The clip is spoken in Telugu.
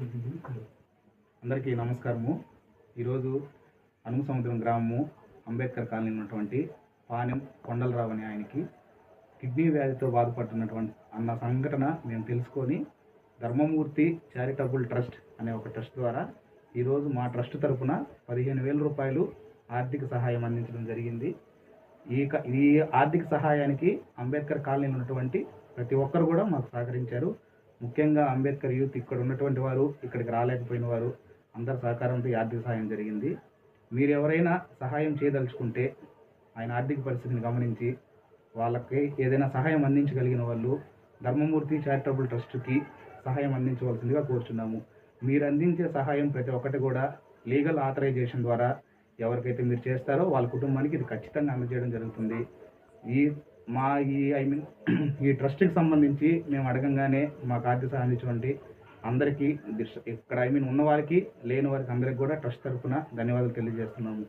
అందరికీ నమస్కారము. ఈరోజు అనుమ సముద్రం గ్రామము అంబేద్కర్ కాలనీ ఉన్నటువంటి పానెం కొండలరావు అనే ఆయనకి కిడ్నీ వ్యాధితో బాధపడుతున్నటువంటి అన్న సంఘటన మేము తెలుసుకొని ధర్మమూర్తి చారిటబుల్ ట్రస్ట్ అనే ఒక ట్రస్ట్ ద్వారా ఈరోజు మా ట్రస్ట్ తరపున పదిహేను వేల రూపాయలు ఆర్థిక సహాయం అందించడం జరిగింది. ఈ క- ఈ ఆర్థిక సహాయానికి అంబేద్కర్ కాలనీలో ఉన్నటువంటి ప్రతి ఒక్కరు కూడా మాకు సహకరించారు. ముఖ్యంగా అంబేద్కర్ యూత్ ఇక్కడ ఉన్నటువంటి వారు ఇక్కడికి రాలేకపోయిన వారు అందరి సహకారంతో ఈ ఆర్థిక సహాయం జరిగింది. మీరు ఎవరైనా సహాయం చేయదలుచుకుంటే ఆయన ఆర్థిక పరిస్థితిని గమనించి వాళ్ళకి ఏదైనా సహాయం అందించగలిగిన వాళ్ళు ధర్మమూర్తి చారిటబుల్ ట్రస్ట్కి సహాయం అందించవలసిందిగా కోరుచున్నాము. మీరు అందించే సహాయం ప్రతి ఒక్కటి కూడా లీగల్ ఆథరైజేషన్ ద్వారా ఎవరికైతే మీరు చేస్తారో వాళ్ళ కుటుంబానికి ఇది ఖచ్చితంగా అందజేయడం జరుగుతుంది. ఈ మా ఈ ఐ మీన్ ఈ ట్రస్ట్కి సంబంధించి మేము అడగంగానే మాకు ఆర్థిక సహాయం ఇచ్చినటువంటి అందరికీ ఇక్కడ ఐ మీన్ ఉన్న వారికి లేని వారికి అందరికి కూడా ట్రస్ట్ తరఫున ధన్యవాదాలు తెలియజేస్తున్నాము.